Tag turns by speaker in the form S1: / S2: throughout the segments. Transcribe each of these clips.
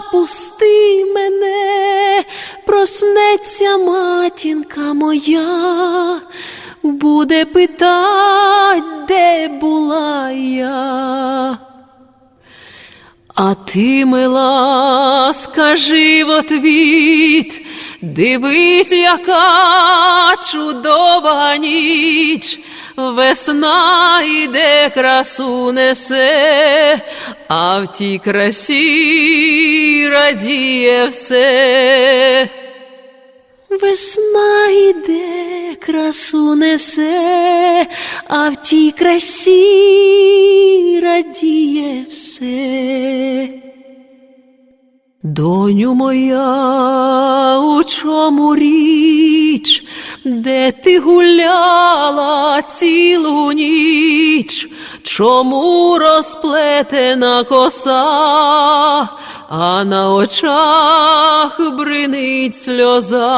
S1: пусти мене, проснеться матінка моя, буде питать, де була я. А ти, мила, скажи в отвіт, дивись, яка чудова ніч, весна йде, красу несе, а в тій красі радіє все. Весна йде, красу несе, а в тій красі радіє все. Доню моя, у чому річ, ти гуляла цілу ніч, чому розплетена коса, а на очах бринить сльоза.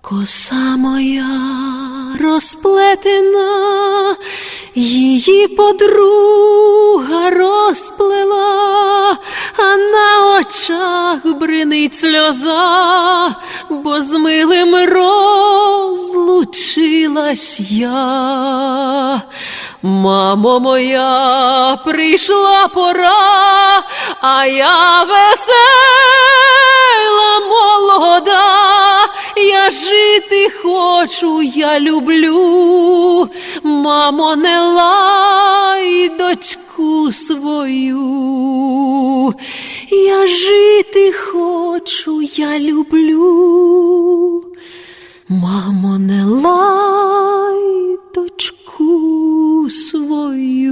S1: Коса моя розплетена, її подруга розплела, очах бринить сльоза, бо з милим розлучилась я. Мамо моя, прийшла пора, а я весела молода, я жити хочу, я люблю, мамо, не лай дочку свою, хочу, я люблю, мамо, не лай дочку свою.